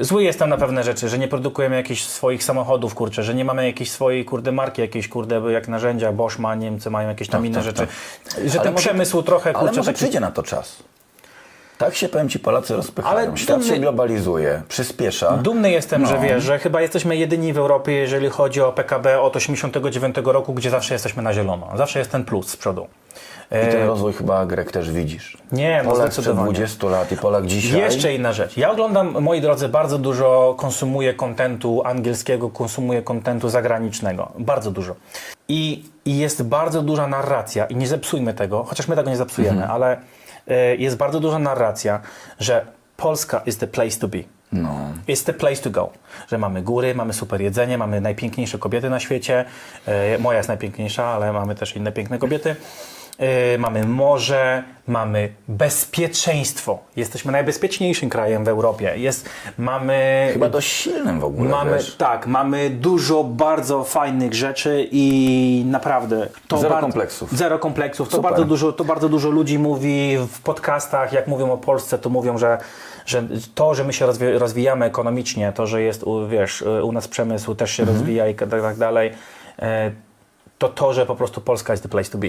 Zły jestem na pewne rzeczy, że nie produkujemy jakichś swoich samochodów, kurczę, że nie mamy jakiejś swojej, kurde, marki, jakieś, kurde, jak narzędzia, Bosch ma, Niemcy mają jakieś tam Tak, inne tak, rzeczy. tak. Że Ale ten może- przemysł trochę, Ale kurczę, może taki... przyjdzie na to czas. Tak się, powiem Ci, Polacy rozpychają. Ale Świat się dumny- globalizuje, przyspiesza. Dumny jestem, że No. wiesz, że chyba jesteśmy jedyni w Europie, jeżeli chodzi o PKB od 89 roku, gdzie zawsze jesteśmy na zielono. Zawsze jest ten plus z przodu. I ten rozwój chyba, Grek, też widzisz. Nie, no Polak sprzed zdecydowanie. 20 lat i Polak dzisiaj. Jeszcze inna rzecz. Ja oglądam, moi drodzy, bardzo dużo konsumuję kontentu angielskiego, konsumuję kontentu zagranicznego. Bardzo dużo. I, I jest bardzo duża narracja, i nie zepsujmy tego, chociaż my tego nie zepsujemy, ale y, jest bardzo duża narracja, że Polska is the place to be. No. It's the place to go. Że mamy góry, mamy super jedzenie, mamy najpiękniejsze kobiety na świecie. E, moja jest najpiękniejsza, ale mamy też inne piękne kobiety. E, mamy morze, mamy bezpieczeństwo. Jesteśmy najbezpieczniejszym krajem w Europie. Jest, mamy Chyba dość silnym w ogóle, Mamy, wiesz. tak, mamy dużo bardzo fajnych rzeczy i naprawdę to Zero bardzo- kompleksów. Zero kompleksów. To Super. bardzo, dużo, to bardzo dużo ludzi mówi w podcastach, jak mówią o Polsce, to mówią, że, że to, że my się rozwi- rozwijamy ekonomicznie, to, że jest, u- wiesz, u nas przemysł też się Mhm. rozwija i tak tak dalej, e, to to, że po prostu Polska jest the place to be.